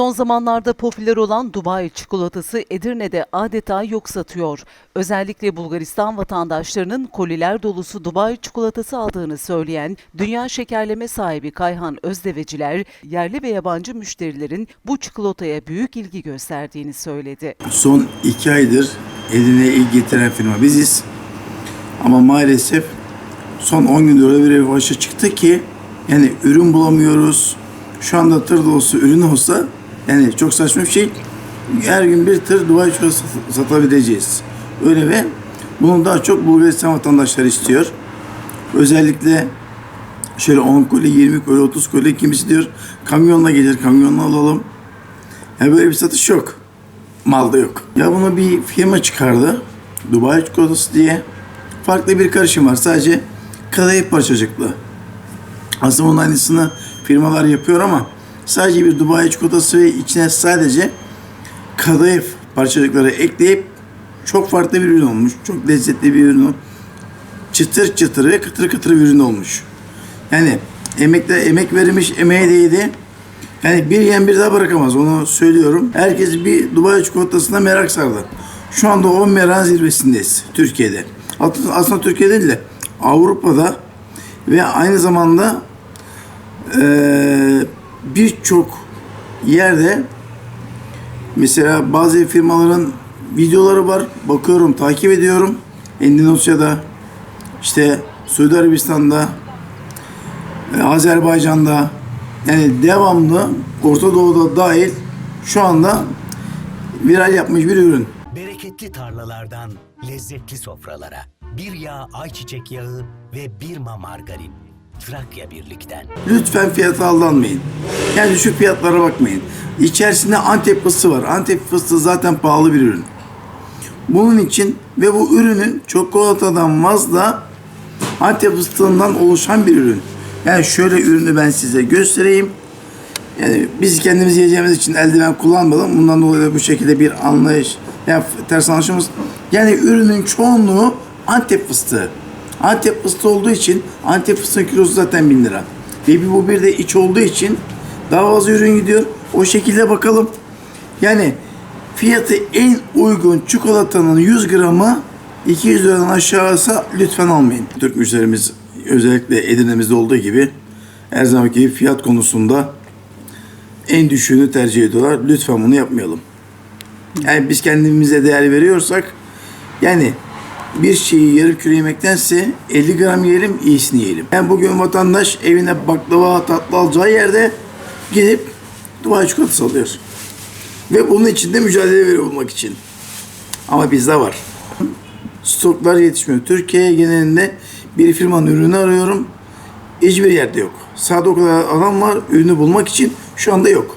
Son zamanlarda popüler olan Dubai çikolatası Edirne'de adeta yok satıyor. Özellikle Bulgaristan vatandaşlarının koliler dolusu Dubai çikolatası aldığını söyleyen dünya şekerleme sahibi Kayhan Özdeveciler, yerli ve yabancı müşterilerin bu çikolataya büyük ilgi gösterdiğini söyledi. Son iki aydır Edirne'ye ilk getiren firma biziz. Ama maalesef son 10 gündür öyle bir başa çıktı ki yani ürün bulamıyoruz. Şu anda tır dolusu ürün olsa yani çok saçma bir şey. Her gün bir tır Dubai çikolatası sat- satabileceğiz. Öyle ve bunu daha çok Bulgaristan vatandaşları istiyor. Özellikle şöyle 10 koli, 20 koli, 30 koli kimisi diyor kamyonla gelir, kamyonla alalım. Yani böyle bir satış yok. Malda yok. Ya bunu bir firma çıkardı. Dubai çikolatası diye. Farklı bir karışım var. Sadece kadayıf parçacıklı. Aslında onun aynısını firmalar yapıyor ama sadece bir Dubai çikolatası ve içine sadece kadayıf parçacıkları ekleyip çok farklı bir ürün olmuş. Çok lezzetli bir ürün. Çıtır çıtır ve kıtır kıtır bir ürün olmuş. Yani emekle emek verilmiş, emeğe değdi. Yani bir yiyen bir daha bırakamaz onu söylüyorum. Herkes bir Dubai çikolatasına merak sardı. Şu anda o merakın zirvesindeyiz Türkiye'de. Aslında Türkiye'de değil de Avrupa'da ve aynı zamanda eee, birçok yerde mesela bazı firmaların videoları var. Bakıyorum, takip ediyorum. Endonezya'da, işte Suudi Arabistan'da, e, Azerbaycan'da yani devamlı Orta Doğu'da dahil şu anda viral yapmış bir ürün. Bereketli tarlalardan lezzetli sofralara. Bir yağ ayçiçek yağı ve bir ma margarin. Trakya Birlik'ten. Lütfen fiyata aldanmayın. Yani düşük fiyatlara bakmayın. İçerisinde Antep fıstığı var. Antep fıstığı zaten pahalı bir ürün. Bunun için ve bu ürünün çikolatadan fazla Antep fıstığından oluşan bir ürün. Yani şöyle ürünü ben size göstereyim. Yani biz kendimiz yiyeceğimiz için eldiven kullanmadım. Bundan dolayı da bu şekilde bir anlayış, yani ters anlaşılmamız. Yani ürünün çoğunluğu Antep fıstığı. Antep fıstığı olduğu için Antep fıstığı kilosu zaten 1000 lira. Ve bu bir de iç olduğu için daha fazla ürün gidiyor. O şekilde bakalım. Yani fiyatı en uygun çikolatanın 100 gramı 200 liradan aşağısa lütfen almayın. Türk müşterimiz özellikle Edirne'mizde olduğu gibi her zamanki gibi fiyat konusunda en düşüğünü tercih ediyorlar. Lütfen bunu yapmayalım. Yani biz kendimize değer veriyorsak yani bir şeyi yarım kilo yemektense 50 gram yiyelim, iyisini yiyelim. Yani bugün vatandaş evine baklava, tatlı alacağı yerde gidip Dubai çikolatası alıyor. Ve bunun için de mücadele veriyor olmak için. Ama bizde var. Stoklar yetişmiyor. Türkiye genelinde bir firmanın ürünü arıyorum. Hiçbir yerde yok. Sağda o kadar adam var ürünü bulmak için şu anda yok.